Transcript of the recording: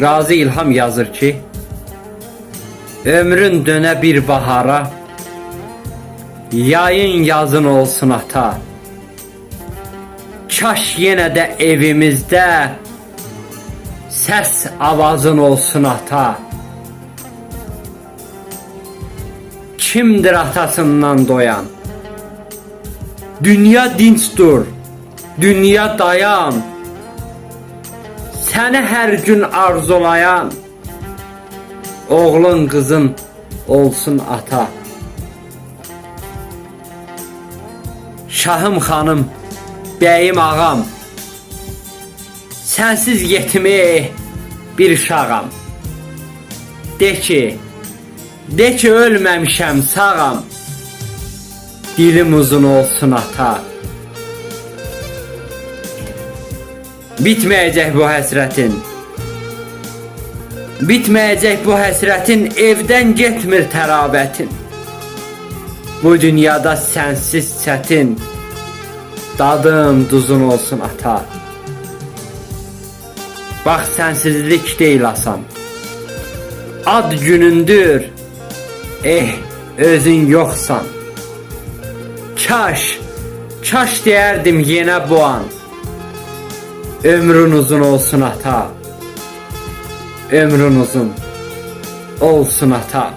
Razi İlham yazır ki, Ömrün döne bir bahara, Yayın yazın olsun ata. Kaş yenə də evimizdə Səs avazın olsun ata. Kimdir atasından doyan? Dünya dinç dur. Dünya dayan. Səni hər gün arzulayan Oğlun qızın olsun ata. Şahım xanım, bəyim ağam. Sənsiz yetimi bir uşağam. De ki, de ki ölməmişəm, sağam. Dilim uzun olsun ata. Bitməyəcək bu həsrətin. Bitməyəcək bu həsrətin, evdən getmir tərabətin. Bu dünyada sənsiz çətin. Dadım duzun olsun ata. Bax sənsizlik deyil asan. Ad günündür. Eh, özün yoxsan. Kaş, kaş deyərdim yenə bu an. Ömrün uzun olsun ata. Ömrün uzun olsun ata.